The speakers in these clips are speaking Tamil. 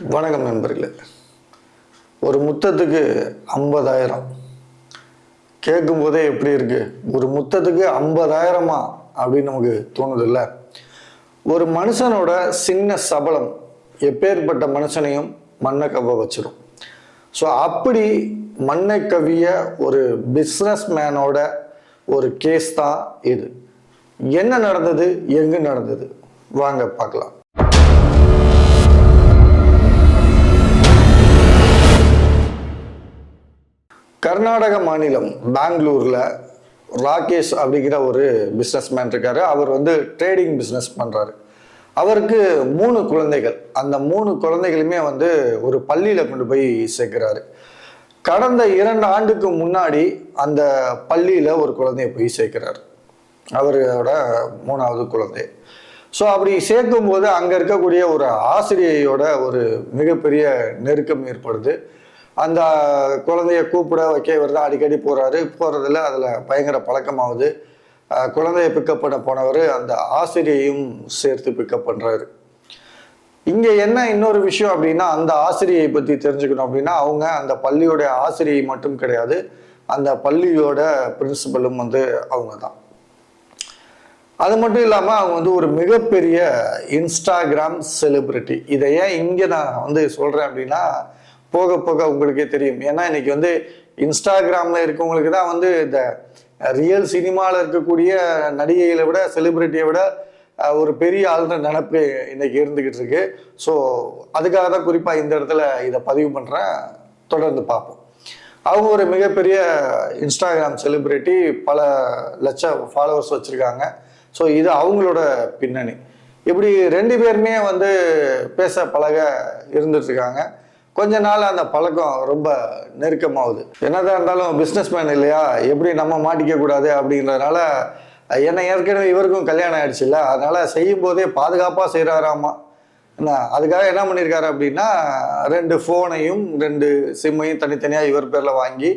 வணக்கம் நண்பர்களே. ஒரு முத்தத்துக்கு ஐம்பதாயிரம். கேட்கும் போதே எப்படி இருக்கு? ஒரு முத்தத்துக்கு ஐம்பதாயிரமா அப்படின்னு நமக்கு தோணுதில்ல. ஒரு மனுஷனோட சின்ன சபலம் எப்பேற்பட்ட மனுஷனையும் மண்ணை கவ்வ வச்சிடும் ஸோ அப்படி மண்ணை கவிய ஒரு பிஸ்னஸ் மேனோட ஒரு கேஸ் தான் இது. என்ன நடந்தது? எங்கு நடந்தது? வாங்க பார்க்கலாம். கர்நாடக மாநிலம் பெங்களூர்ல ராகேஷ் அப்படிங்கிற ஒரு பிஸ்னஸ்மேன் இருக்காரு. அவர் வந்து ட்ரேடிங் பிஸ்னஸ் பண்றாரு. அவருக்கு மூணு குழந்தைகள். அந்த மூணு குழந்தைகளுமே வந்து ஒரு பள்ளியில கொண்டு போய் சேர்க்கிறாரு. கடந்த இரண்டு ஆண்டுக்கு முன்னாடி அந்த பள்ளியில ஒரு குழந்தைய போய் சேர்க்கிறாரு. அவரோட மூணாவது குழந்தை. ஸோ அப்படி சேர்க்கும்போது அங்கே இருக்கக்கூடிய ஒரு ஆசிரியையோட ஒரு மிகப்பெரிய நெருக்கம் ஏற்படுது. அந்த குழந்தைய கூப்பிட வைக்க இவர் தான் அடிக்கடி போகிறாரு போகிறதுல அதில் பயங்கர பழக்கமாகுது. குழந்தைய பிக்கப் பண்ண போனவர் அந்த ஆசிரியையும் சேர்த்து பிக்கப் பண்ணுறாரு இங்கே என்ன இன்னொரு விஷயம் அப்படின்னா அந்த ஆசிரியை பற்றி தெரிஞ்சுக்கணும் அப்படின்னா அவங்க அந்த பள்ளியோட ஆசிரியை மட்டும் கிடையாது அந்த பள்ளியோட பிரின்சிபலும் வந்து அவங்க தான் அது மட்டும் இல்லாமல் அவங்க வந்து ஒரு மிகப்பெரிய இன்ஸ்டாகிராம் செலிபிரிட்டி இதை ஏன் இங்கே நான் வந்து சொல்கிறேன் அப்படின்னா போக போக உங்களுக்கே தெரியும். ஏன்னா இன்னைக்கு வந்து இன்ஸ்டாகிராமில் இருக்கவங்களுக்கு தான் வந்து இந்த ரியல் சினிமாவில் இருக்கக்கூடிய நடிகைகளை விட செலிபிரிட்டியை விட ஒரு பெரிய ஆளுன்ற நினப்பு இன்னைக்கு இருந்துக்கிட்டு இருக்கு. ஸோ அதுக்காக தான் குறிப்பாக இந்த இடத்துல இதை பதிவு பண்ணுறேன் தொடர்ந்து பார்ப்போம். அவங்க ஒரு மிகப்பெரிய இன்ஸ்டாகிராம் செலிபிரிட்டி பல லட்சம் ஃபாலோவர்ஸ் வச்சுருக்காங்க. ஸோ இது அவங்களோட பின்னணி. இப்படி ரெண்டு பேருமே வந்து பேச பழக இருந்துட்டு இருக்காங்க. கொஞ்ச நாள் அந்த பழக்கம் ரொம்ப நெருக்கமாகுது. என்னதான் இருந்தாலும் பிஸ்னஸ் மேன் இல்லையா? எப்படி நம்ம மாட்டிக்க கூடாது அப்படின்றதுனால என்ன ஏற்கனவே இவருக்கும் கல்யாணம் ஆயிடுச்சுல்ல அதனால செய்யும் போதே பாதுகாப்பாக செய்கிறாராமா என்ன அதுக்காக என்ன பண்ணியிருக்காரு அப்படின்னா ரெண்டு ஃபோனையும் ரெண்டு சிம்மையும் தனித்தனியாக இவர் பேரில் வாங்கி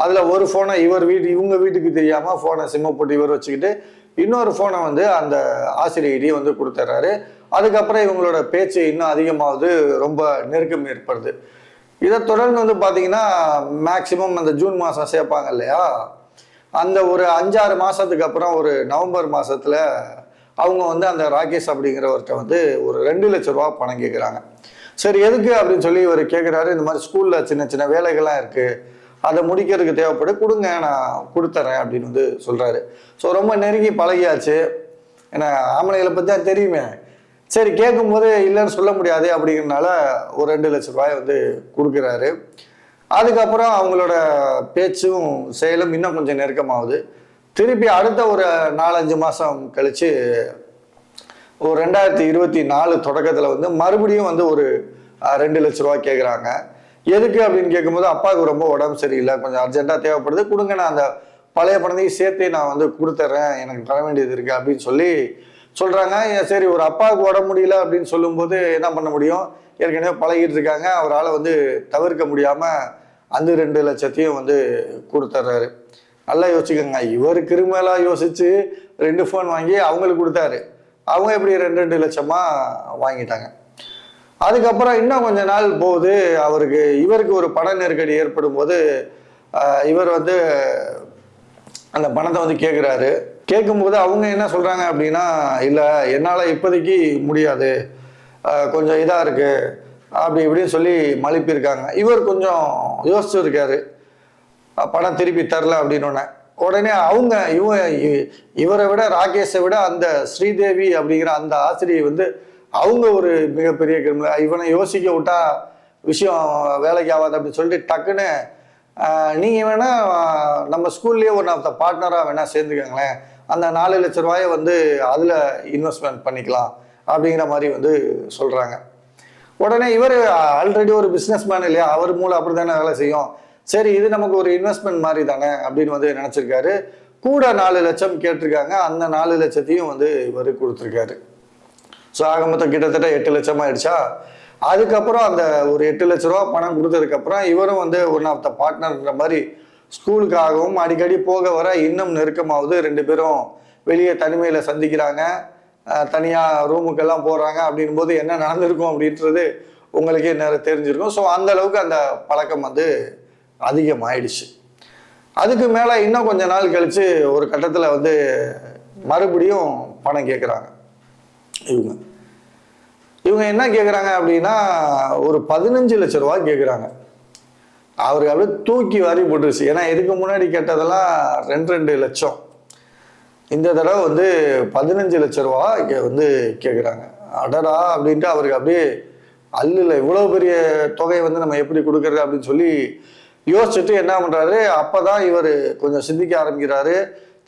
அதில் ஒரு ஃபோனை இவர் வீட்டு இவங்க வீட்டுக்கு தெரியாமல் ஃபோனை சிம்மை போட்டு இவர் வச்சுக்கிட்டு இன்னொரு ஃபோனை வந்து அந்த ஆசிரியரிடையே வந்து கொடுத்துட்றாரு. அதுக்கப்புறம் இவங்களோட பேச்சு இன்னும் அதிகமாகுது ரொம்ப நெருக்கம் ஏற்படுது. இதை தொடர்ந்து வந்து பார்த்தீங்கன்னா மேக்சிமம் அந்த ஜூன் மாதம் சேர்ப்பாங்க இல்லையா? அந்த ஒரு அஞ்சாறு மாதத்துக்கு அப்புறம் ஒரு நவம்பர் மாதத்தில் அவங்க வந்து அந்த ராகேஷ் அப்படிங்கிறவர்கிட்ட வந்து ஒரு ரெண்டு லட்ச ரூபா பணம் கேட்குறாங்க சரி எதுக்கு அப்படின்னு சொல்லி இவர் கேட்குறாரு இந்த மாதிரி ஸ்கூலில் சின்ன சின்ன வேலைகள்லாம் இருக்குது அதை முடிக்கிறதுக்கு தேவைப்படு கொடுங்க நான் கொடுத்துறேன் அப்படின்னு வந்து சொல்கிறாரு ஸோ ரொம்ப நெருங்கி பழகியாச்சு. ஏன்னா ஆம்பளைகளை பற்றி தான் தெரியுமே. சரி கேட்கும்போது இல்லைன்னு சொல்ல முடியாது அப்படிங்கிறனால ஒரு ரெண்டு லட்ச ரூபாய் வந்து கொடுக்குறாரு. அதுக்கப்புறம் அவங்களோட பேச்சும் செயலும் இன்னும் கொஞ்சம் நெருக்கமாகுது. திருப்பி அடுத்த ஒரு நாலஞ்சு மாதம் கழித்து ஒரு ரெண்டாயிரத்தி இருபத்தி நாலு தொடக்கத்தில் வந்து மறுபடியும் வந்து ஒரு ரெண்டு லட்ச ரூபா கேட்குறாங்க எதுக்கு அப்படின்னு கேட்கும்போது அப்பாவுக்கு ரொம்ப உடம்பு சரியில்லை கொஞ்சம் அர்ஜென்ட்டாக தேவைப்படுது கொடுங்க நான் அந்த பழைய பணத்தையும் சேர்த்தே நான் வந்து கொடுத்துட்றேன் எனக்கு தர வேண்டியது இருக்குது அப்படின்னு சொல்லி சொல்கிறாங்க சரி ஒரு அப்பாவுக்கு உடம்பு முடியல அப்படின்னு சொல்லும்போது என்ன பண்ண முடியும்? ஏற்கனவே பழகிட்டு இருக்காங்க. அவரால் வந்து தவிர்க்க முடியாமல் அந்த ரெண்டு லட்சத்தையும் வந்து கொடுத்துட்றாரு நல்லா யோசிச்சுக்கோங்க. இவர் கிருமலாக யோசிச்சு ரெண்டு ஃபோன் வாங்கி அவங்களுக்கு கொடுத்தாரு. அவங்க எப்படி ரெண்டு ரெண்டு லட்சமாக வாங்கிட்டாங்க? அதுக்கப்புறம் இன்னும் கொஞ்ச நாள் போகுது. அவருக்கு இவருக்கு ஒரு பண நெருக்கடி ஏற்படும் போது இவர் வந்து அந்த பணத்தை வந்து கேட்குறாரு கேட்கும்போது அவங்க என்ன சொல்கிறாங்க அப்படின்னா இல்லை என்னால் இப்போதைக்கு முடியாது. கொஞ்சம் இதாக இருக்குது அப்படி இப்படின்னு சொல்லி மழுப்பியிருக்காங்க இவர் கொஞ்சம் யோசிச்சிருக்காரு. பணம் திருப்பி தரல அப்படின்னு உடனே அவங்க இவ இ- இவரை விட ராகேஷை விட அந்த ஸ்ரீதேவி அப்படிங்கிற அந்த ஆசிரியை வந்து அவங்க ஒரு மிகப்பெரிய கிரிமினல். இவனை யோசிக்க விட்டா விஷயம் வேலைக்கு ஆகாது அப்படின்னு சொல்லிட்டு டக்குன்னு நீங்கள் வேணால் நம்ம ஸ்கூல்லேயே ஒன் ஆஃப் த பார்ட்னராக வேணால் சேர்ந்துக்கங்களேன். அந்த நாலு லட்ச ரூபாயை வந்து அதில் இன்வெஸ்ட்மெண்ட் பண்ணிக்கலாம் அப்படிங்கிற மாதிரி வந்து சொல்கிறாங்க உடனே இவர் ஆல்ரெடி ஒரு பிஸ்னஸ் மேன் இல்லையா? அவர் மூலம் அப்படி தானே வேலை செய்யும்? சரி இது நமக்கு ஒரு இன்வெஸ்ட்மெண்ட் மாதிரி தானே அப்படின்னு வந்து நினச்சிருக்காரு. கூட நாலு லட்சம் கேட்டிருக்காங்க. அந்த நாலு லட்சத்தையும் வந்து இவர் கொடுத்துருக்காரு. ஸோ ஆக மொத்தம் கிட்டத்தட்ட எட்டு லட்சம் ஆயிடுச்சா? அதுக்கப்புறம் அந்த ஒரு எட்டு லட்ச ரூபா பணம் கொடுத்ததுக்கப்புறம் இவரும் வந்து ஒன் ஆஃப் த பார்ட்னர்ன்ற மாதிரி ஸ்கூலுக்காகவும் அடிக்கடி போக வர இன்னும் நெருக்கமாகுது ரெண்டு பேரும் வெளியே தனிமையில் சந்திக்கிறாங்க. தனியாக ரூமுக்கெல்லாம் போகிறாங்க அப்படின் போது என்ன நடந்திருக்கும் அப்படின்றது உங்களுக்கே நேரம் தெரிஞ்சிருக்கும். ஸோ அந்த அளவுக்கு அந்த பழக்கம் வந்து அதிகமாயிடுச்சு. அதுக்கு மேலே இன்னும் கொஞ்ச நாள் கழிச்சு ஒரு கட்டத்தில் வந்து மறுபடியும் பணம் கேட்குறாங்க இவங்க. இவங்க என்ன கேட்குறாங்க அப்படின்னா ஒரு பதினஞ்சு லட்ச ரூபா கேட்குறாங்க அவருக்கு அப்படியே தூக்கி வாரி போட்டுருச்சு. ஏன்னா இதுக்கு முன்னாடி கேட்டதெல்லாம் ரெண்டு ரெண்டு லட்சம். இந்த தடவை வந்து பதினஞ்சு லட்ச ரூபா வந்து கேட்குறாங்க அடடா அப்படின்ட்டு அவருக்கு அப்படியே அல்லில் இவ்வளோ பெரிய தொகையை வந்து நம்ம எப்படி கொடுக்கறது அப்படின்னு சொல்லி யோசிச்சுட்டு என்ன பண்ணுறாரு அப்போ தான் இவர் கொஞ்சம் சிந்திக்க ஆரம்பிக்கிறாரு.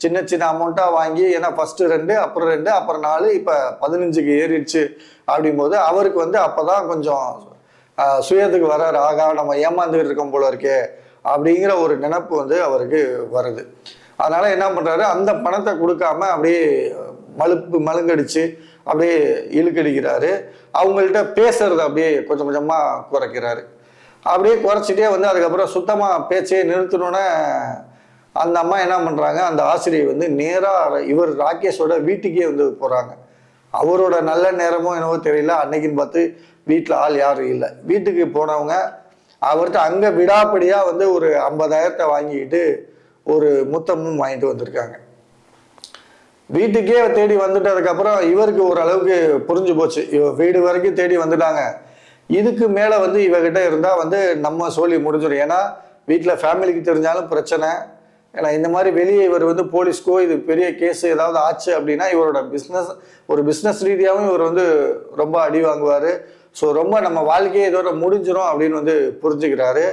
சின்ன சின்ன அமௌண்ட்டாக வாங்கி ஏன்னா ஃபஸ்ட்டு ரெண்டு அப்புறம் ரெண்டு அப்புறம் நாலு இப்போ பதினஞ்சுக்கு ஏறிடுச்சு அப்படிங்கும்போது அவருக்கு வந்து அப்போ தான் கொஞ்சம் சுயத்துக்கு வராரு. ஆகா நம்ம ஏமாந்துக்கிட்டு இருக்கோம் போல இருக்கே அப்படிங்கிற ஒரு நினப்பு வந்து அவருக்கு வருது. அதனால் என்ன பண்ணுறாரு அந்த பணத்தை கொடுக்காம அப்படியே மழுப்பு மழுங்கடிச்சு அப்படியே இழுக்கடிக்கிறாரு. அவங்கள்ட்ட பேசுறது அப்படியே கொஞ்சம் கொஞ்சமாக குறைக்கிறாரு. அப்படியே குறைச்சிட்டே வந்து அதுக்கப்புறம் சுத்தமாக பேச்சே நிறுத்தணுன்னே அந்த அம்மா என்ன பண்ணுறாங்க அந்த ஆசிரியர் வந்து நேராக இவர் ராகேஷோட வீட்டுக்கே வந்து போகிறாங்க அவரோட நல்ல நேரமோ என்னவோ தெரியல. அன்னைக்குன்னு பார்த்து வீட்டில் ஆள் யாரும் இல்லை. வீட்டுக்கு போனவங்க அவர்கிட்ட அங்கே விடாப்படியாக வந்து ஒரு ஐம்பதாயிரத்தை வாங்கிக்கிட்டு ஒரு முத்தமும் வாங்கிட்டு வந்திருக்காங்க. வீட்டுக்கே தேடி வந்துட்டதுக்கப்புறம் இவருக்கு ஓரளவுக்கு புரிஞ்சு போச்சு. இவ வீடு வரைக்கும் தேடி வந்துட்டாங்க. இதுக்கு மேலே வந்து இவகிட்ட இருந்தால் வந்து நம்ம சொல்லி முடிஞ்சிடும். ஏன்னா வீட்டில் ஃபேமிலிக்கு தெரிஞ்சாலும் பிரச்சனை. ஏன்னா இந்த மாதிரி வெளியே இவர் வந்து போலீஸ்க்கோ இது பெரிய கேஸ் ஏதாவது ஆச்சு அப்படின்னா இவரோட பிஸ்னஸ் ஒரு பிஸ்னஸ் ரீதியாகவும் இவர் வந்து ரொம்ப அடி வாங்குவார். ஸோ ரொம்ப நம்ம வாழ்க்கையே இதோட முடிஞ்சிடும் அப்படின்னு வந்து புரிஞ்சுக்கிறாரு.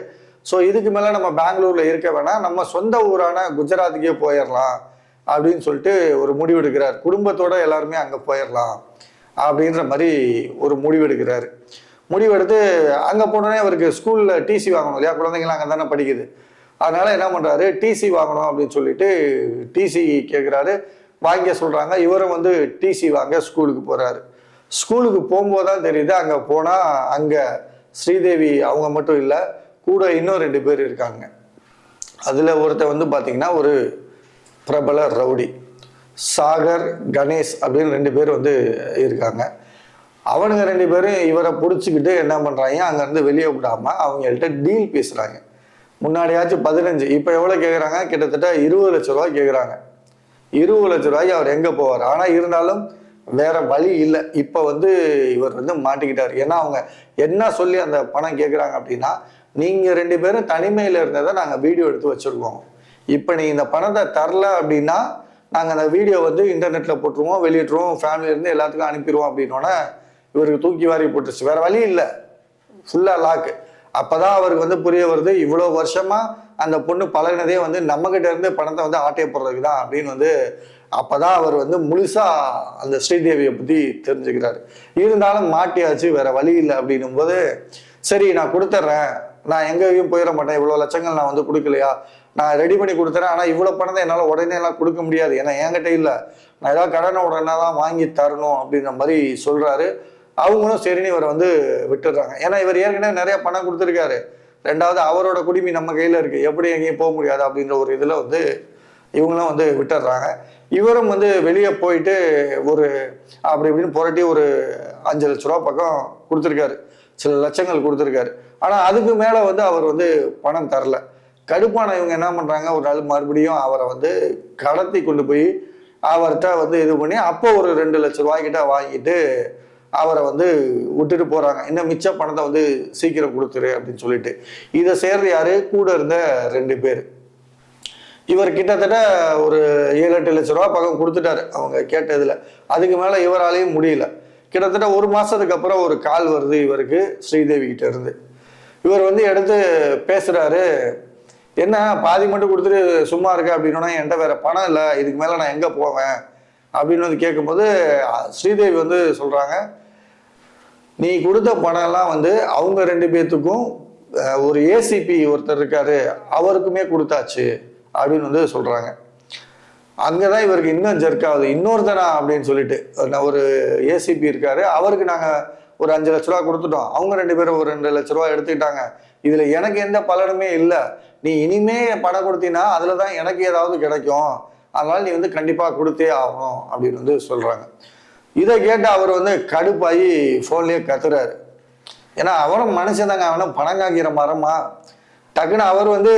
ஸோ இதுக்கு மேலே நம்ம பெங்களூரில் இருக்க வேணாம். நம்ம சொந்த ஊரான குஜராத்துக்கே போயிடலாம் அப்படின்னு சொல்லிட்டு ஒரு முடிவு எடுக்கிறார் குடும்பத்தோட எல்லாருமே அங்கே போயிடலாம் அப்படின்ற மாதிரி ஒரு முடிவெடுக்கிறாரு. முடிவெடுத்து அங்கே போனோடனே அவருக்கு ஸ்கூலில் டிசி வாங்கணும் இல்லையா? குழந்தைங்களாம் அங்கே தானே படிக்குது. அதனால என்ன பண்ணுறாரு டிசி வாங்கணும் அப்படின்னு சொல்லிட்டு டிசி கேட்குறாரு வாங்க சொல்கிறாங்க இவரும் வந்து டிசி வாங்க ஸ்கூலுக்கு போகிறாரு ஸ்கூலுக்கு போகும்போது தான் தெரியுது அங்கே போனால் அங்கே ஸ்ரீதேவி அவங்க மட்டும் இல்லை கூட இன்னும் ரெண்டு பேர் இருக்காங்க. அதில் ஒருத்தர் வந்து பார்த்திங்கன்னா ஒரு பிரபல ரவுடி. சாகர் கணேஷ் அப்படின்னு ரெண்டு பேர் வந்து இருக்காங்க. அவனுங்க ரெண்டு பேரும் இவரை பிடிச்சிக்கிட்டு என்ன பண்ணுறாங்க அங்கேருந்து வெளியே விடாமல் அவங்கள்ட்ட டீல் பேசுகிறாங்க முன்னாடியாச்சும் பதினஞ்சு இப்போ எவ்வளோ கேட்குறாங்க கிட்டத்தட்ட இருபது லட்ச ரூபா கேட்குறாங்க இருபது லட்ச ரூபாய்க்கு அவர் எங்கே போவார்? ஆனால் இருந்தாலும் வேற வழி இல்லை. இப்போ வந்து இவர் வந்து மாட்டிக்கிட்டார். ஏன்னா அவங்க என்ன சொல்லி அந்த பணம் கேட்குறாங்க அப்படின்னா நீங்கள் ரெண்டு பேரும் தனிமையில் இருந்ததை நாங்கள் வீடியோ எடுத்து வச்சுருக்கோம். இப்போ நீ இந்த பணத்தை தரல அப்படின்னா நாங்கள் அந்த வீடியோ வந்து இன்டர்நெட்டில் போட்டுருவோம் வெளியிட்டுருவோம் ஃபேமிலியிலேருந்து எல்லாத்துக்கும் அனுப்பிடுவோம் அப்படின்னோடனே இவருக்கு தூக்கி வாரி போட்டுருச்சு. வேற வழி இல்லை. ஃபுல்லாக லாக்கு அப்பதான் அவருக்கு வந்து புரிய வருது இவ்வளோ வருஷமா அந்த பொண்ணு பழகினதே வந்து நம்மகிட்ட இருந்து பணத்தை வந்து ஆட்டைய போடுறதுக்கு தான் அப்படின்னு வந்து அப்பதான் அவர் வந்து முழுசா அந்த ஸ்ரீதேவியை பத்தி தெரிஞ்சுக்கிறாரு. இருந்தாலும் மாட்டியாச்சு வேற வழி இல்லை அப்படின்னும் போது சரி நான் கொடுத்துட்றேன். நான் எங்கேயும் போயிட மாட்டேன். இவ்வளோ லட்சங்கள் நான் வந்து கொடுக்கலையா? நான் ரெடி பண்ணி கொடுத்துறேன். ஆனால் இவ்வளோ பணத்தை என்னால் உடனே எல்லாம் கொடுக்க முடியாது. ஏன்னா என்கிட்ட இல்லை. நான் ஏதாவது கடனை உடனே தான் வாங்கி தரணும் அப்படின்ற மாதிரி சொல்றாரு. அவங்களும் சரின்னு இவரை வந்து விட்டுடுறாங்க ஏன்னா இவர் ஏற்கனவே நிறைய பணம் கொடுத்துருக்காரு. ரெண்டாவது அவரோட குடிமி நம்ம கையில் இருக்கு. எப்படி எங்கேயும் போக முடியாது அப்படின்ற ஒரு இதில் வந்து இவங்களும் வந்து விட்டுடுறாங்க. இவரும் வந்து வெளியே போயிட்டு ஒரு அப்படி இப்படின்னு புரட்டி ஒரு அஞ்சு லட்ச ரூபா பக்கம் கொடுத்துருக்காரு. சில லட்சங்கள் கொடுத்துருக்காரு. ஆனால் அதுக்கு மேலே வந்து அவர் வந்து பணம் தரல. கடுப்பான இவங்க என்ன பண்ணுறாங்க ஒரு நாள் மறுபடியும் அவரை வந்து கடத்தி கொண்டு போய் அவர்கிட்ட வந்து இது பண்ணி அப்போ ஒரு ரெண்டு லட்ச ரூபாய்க்கிட்ட வாங்கிட்டு அவரை வந்து விட்டுட்டு போகிறாங்க இன்னும் மிச்ச பணத்தை வந்து சீக்கிரம் கொடுத்துரு அப்படின்னு சொல்லிட்டு. இதை சேர்ந்து யாரு? கூட இருந்த ரெண்டு பேர். இவர் கிட்டத்தட்ட ஒரு ஏழு எட்டு லட்ச ரூபா பக்கம் கொடுத்துட்டாரு. அவங்க கேட்டதில் அதுக்கு மேலே இவராலையும் முடியல. கிட்டத்தட்ட ஒரு மாதத்துக்கு அப்புறம் ஒரு கால் வருது இவருக்கு ஸ்ரீதேவி கிட்ட இருந்து. இவர் வந்து எடுத்து பேசுகிறாரு என்ன பாதி மட்டும் கொடுத்துட்டு சும்மா இருக்க அப்படின்னா என்கிட்ட வேற பணம் இல்லை. இதுக்கு மேலே நான் எங்கே போவேன்? அப்படின்னு வந்து கேட்கும்போது ஸ்ரீதேவி வந்து சொல்கிறாங்க நீ கொடுத்த படம்லாம் வந்து அவங்க ரெண்டு பேர்த்துக்கும் ஒரு ஏசிபி ஒருத்தர் இருக்காரு அவருக்குமே கொடுத்தாச்சு அப்படின்னு வந்து சொல்றாங்க. அங்கதான் இவருக்கு இன்னும் ஜெர்க் ஆகுது. இன்னொருத்தனா அப்படின்னு சொல்லிட்டு நான் ஒரு ஏசிபி இருக்காரு அவருக்கு நாங்க ஒரு அஞ்சு லட்ச ரூபா கொடுத்துட்டோம். அவங்க ரெண்டு பேரும் ஒரு ரெண்டு லட்ச ரூபா எடுத்துக்கிட்டாங்க. இதுல எனக்கு எந்த பலனுமே இல்லை. நீ இனிமே பணம் கொடுத்தீங்கன்னா அதில் தான் எனக்கு ஏதாவது கிடைக்கும். அதனால நீ வந்து கண்டிப்பா கொடுத்தே ஆகணும் அப்படின்னு வந்து சொல்றாங்க. இதை கேட்டு அவர் வந்து கடுப்பாகி ஃபோன்லேயே கத்துறாரு. ஏன்னா அவரும் மனுஷன் தாங்க. அவனும் பணம் காக்கிற மரமா? டக்குன்னு அவர் வந்து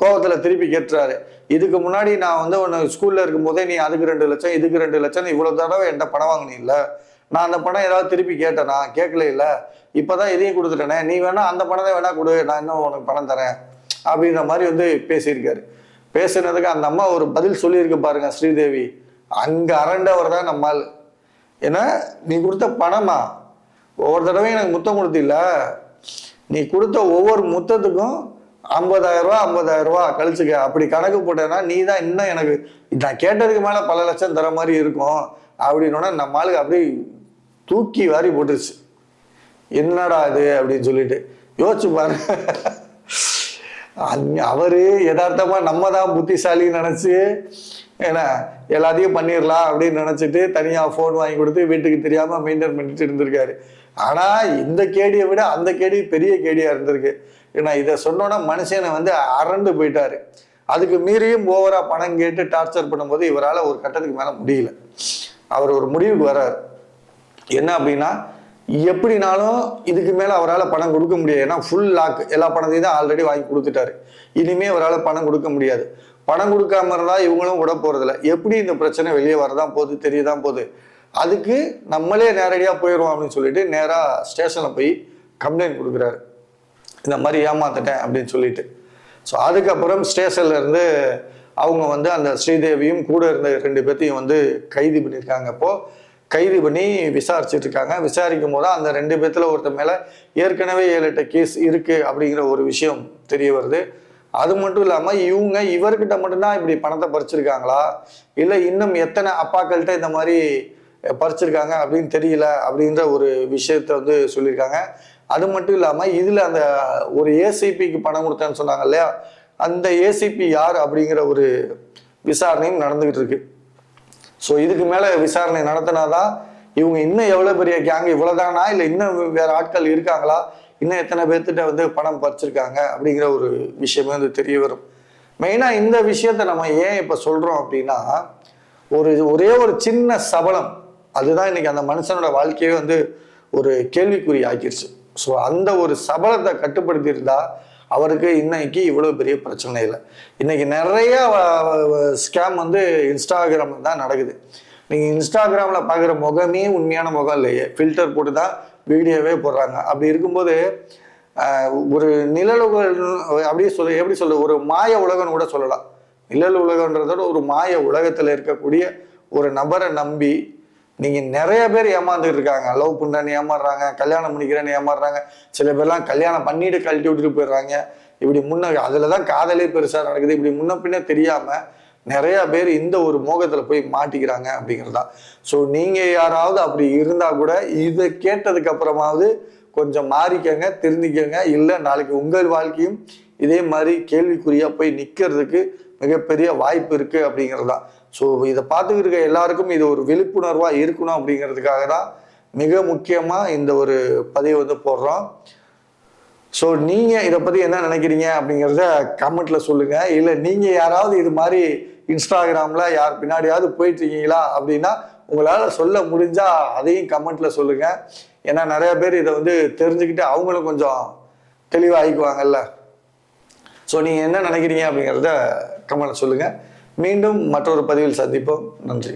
கோவத்தில் திருப்பி கேட்டுறாரு. இதுக்கு முன்னாடி நான் வந்து உன்னை ஸ்கூலில் இருக்கும்போதே நீ அதுக்கு ரெண்டு லட்சம் இதுக்கு ரெண்டு லட்சம் இவ்வளோ தடவை என்கிட்ட பணம் வாங்கினீல்ல? நான் அந்த பணம் ஏதாவது திருப்பி கேட்டேனா? கேட்கல இல்லை இப்போதான் இதையும் கொடுத்துட்டேனே. நீ வேணா அந்த பணத்தை வேணா கொடு. நான் இன்னும் உனக்கு பணம் தரேன். அப்படின்ற மாதிரி வந்து பேசியிருக்காரு. பேசுனதுக்கு அந்த அம்மா ஒரு பதில் சொல்லியிருக்கு பாருங்க ஸ்ரீதேவி. அங்கே அரண்டவர் தான் நம்மால். ஏன்னா நீ கொடுத்த பணமா? ஒவ்வொரு தடவையும் எனக்கு முத்தம் கொடுத்தில்ல? நீ கொடுத்த ஒவ்வொரு முத்தத்துக்கும் ஐம்பதாயிரம் ரூபா ஐம்பதாயிரம் ரூபா கழிச்சுக்க. அப்படி கணக்கு போட்டேன்னா நீ தான் இன்னும் எனக்கு நான் கேட்டதுக்கு மேலே பல லட்சம் தர மாதிரி இருக்கும். அப்படின்னோட நம்ம ஆளுக்கு அப்படியே தூக்கி வாரி போட்டுருச்சு. என்னடா அது அப்படின்னு சொல்லிட்டு. யோசிச்சு பாரு. அவரு யதார்த்தமா நம்ம தான் புத்திசாலின்னு நினைச்சு ஏன்னா எல்லாத்தையும் பண்ணிடலாம் அப்படின்னு நினச்சிட்டு தனியாக ஃபோன் வாங்கி கொடுத்து வீட்டுக்கு தெரியாமல் மெயின்டைன் பண்ணிட்டு இருந்திருக்காரு. ஆனால் இந்த கேடியை விட அந்த கேடி பெரிய கேடியாக இருந்திருக்கு. ஏன்னா இதை சொன்னோன்னா மனுஷனை வந்து அரண்டு போயிட்டார். அதுக்கு மீறியும் ஓவராக பணம் கேட்டு டார்ச்சர் பண்ணும்போது இவரால் ஒரு கட்டத்துக்கு மேலே முடியல. அவர் ஒரு முடிவுக்கு வர்றார். என்ன அப்படின்னா எப்படினாலும் இதுக்கு மேலே அவரால் பணம் கொடுக்க முடியாது. ஏன்னா ஃபுல் லாக் எல்லா பணத்தையும் தான் ஆல்ரெடி வாங்கி கொடுத்துட்டாரு. இனிமே அவரால் பணம் கொடுக்க முடியாது. பணம் கொடுக்காம இருந்தால் இவங்களும் விட போகிறதில்ல எப்படி இந்த பிரச்சனை வெளியே வரதான் போகுது தெரியதான் போகுது. அதுக்கு நம்மளே நேரடியாக போயிடுவோம் அப்படின்னு சொல்லிட்டு நேராக ஸ்டேஷனில் போய் கம்ப்ளைண்ட் கொடுக்குறாரு. இந்த மாதிரி ஏமாத்துட்டேன் அப்படின்னு சொல்லிட்டு. ஸோ அதுக்கப்புறம் ஸ்டேஷன்ல இருந்து அவங்க வந்து அந்த ஸ்ரீதேவியும் கூட இருந்த ரெண்டு பேர்த்தையும் வந்து கைது பண்ணியிருக்காங்க. அப்போ கைது பண்ணி விசாரிச்சுட்டு இருக்காங்க. விசாரிக்கும் போது அந்த ரெண்டு பேர்த்துல ஒருத்தர் மேல ஏற்கனவே ஏழு எட்டு கேஸ் இருக்கு அப்படிங்கிற ஒரு விஷயம் தெரிய வருது. அது மட்டும் இல்லாமல் இவங்க இவர்கிட்ட மட்டும்தான் இப்படி பணத்தை பறிச்சிருக்காங்களா? இல்லை இன்னும் எத்தனை அப்பாக்கள்கிட்ட இந்த மாதிரி பறிச்சிருக்காங்க அப்படின்னு தெரியல அப்படின்ற ஒரு விஷயத்த வந்து சொல்லியிருக்காங்க. அது மட்டும் இல்லாமல் இதில் அந்த ஒரு ஏசிபிக்கு பணம் கொடுத்தேன்னு சொன்னாங்க இல்லையா? அந்த ஏசிபி யார் அப்படிங்கிற ஒரு விசாரணையும் நடந்துகிட்டு இருக்கு. ஸோ இதுக்கு மேலே விசாரணை நடத்தினாதான் இவங்க இன்னும் எவ்வளோ பெரிய கேங் இவ்வளோதானா இல்லை இன்னும் வேற ஆட்கள் இருக்காங்களா? இன்னும் எத்தனை பேர்த்திட்ட வந்து பணம் பறிச்சிருக்காங்க அப்படிங்கிற ஒரு விஷயமே வந்து தெரிய வரும். மெயினாக இந்த விஷயத்த நம்ம ஏன் இப்போ சொல்கிறோம் அப்படின்னா ஒரு ஒரே ஒரு சின்ன சபலம் அதுதான் இன்னைக்கு அந்த மனுஷனோட வாழ்க்கையே வந்து ஒரு கேள்விக்குறி ஆக்கிருச்சு. ஸோ அந்த ஒரு சபலத்தை கட்டுப்படுத்தி இருந்தா அவருக்கு இன்னைக்கு இவ்வளோ பெரிய பிரச்சனை இல்லை. இன்னைக்கு நிறைய ஸ்கேம் வந்து இன்ஸ்டாகிராமில் தான் நடக்குது. நீங்கள் இன்ஸ்டாகிராமில் பார்க்குற முகமே உண்மையான முகம் இல்லையே. ஃபில்டர் போட்டு தான் வீடியோவே போடுறாங்க. அப்படி இருக்கும்போது ஒரு நிழலுக அப்படியே சொல்ல எப்படி சொல்ல ஒரு மாய உலகம்னு கூட சொல்லலாம். நிழல் உலகன்றதோட ஒரு மாய உலகத்தில் இருக்கக்கூடிய ஒரு நபரை நம்பி நீங்கள் நிறைய பேர் ஏமாந்துட்டு இருக்காங்க. லவ் பண்ணுறேன்னு ஏமாறுறாங்க கல்யாணம் பண்ணிக்கிறேன்னு ஏமாறுறாங்க. சில பேர்லாம் கல்யாணம் பண்ணிட்டு கழட்டி விட்டுட்டு போயிடுறாங்க. இப்படி முன்ன அதில் தான் காதலே பெருசாக நடக்குது. இப்படி முன்ன பின்ன தெரியாமல் நிறையா பேர் இந்த ஒரு மோகத்தில் போய் மாட்டிக்கிறாங்க அப்படிங்கிறதா. தான் ஸோ நீங்கள் யாராவது அப்படி இருந்தால் கூட இதை கேட்டதுக்கு அப்புறமாவது கொஞ்சம் மாறிக்கங்க திருந்திக்கங்க இல்லை நாளைக்கு உங்கள் வாழ்க்கையும் இதே மாதிரி கேள்விக்குறியாக போய் நிற்கிறதுக்கு மிகப்பெரிய வாய்ப்பு இருக்குது அப்படிங்கிறது. தான் ஸோ இதை பார்த்துக்கிட்டு இருக்க எல்லாருக்கும் இது ஒரு விழிப்புணர்வாக இருக்கணும் அப்படிங்கிறதுக்காக தான் மிக முக்கியமாக இந்த ஒரு பதிவை வந்து போடுறோம். ஸோ நீங்கள் இதை பற்றி என்ன நினைக்கிறீங்க அப்படிங்கிறத கமெண்ட்டில் சொல்லுங்கள் இல்லை நீங்கள் யாராவது இது மாதிரி இன்ஸ்டாகிராமில் யார் பின்னாடியாவது போயிட்டு இருக்கீங்களா அப்படின்னா உங்களால் சொல்ல முடிஞ்சால் அதையும் கமெண்ட்டில் சொல்லுங்கள் ஏன்னா நிறைய பேர் இதை வந்து தெரிஞ்சுக்கிட்டு அவங்களும் கொஞ்சம் தெளிவாகிக்குவாங்கல்ல. ஸோ நீங்கள் என்ன நினைக்கிறீங்க அப்படிங்கிறத கமெண்ட்டில் சொல்லுங்கள் மீண்டும் மற்றொரு பதிவில் சந்திப்போம். நன்றி.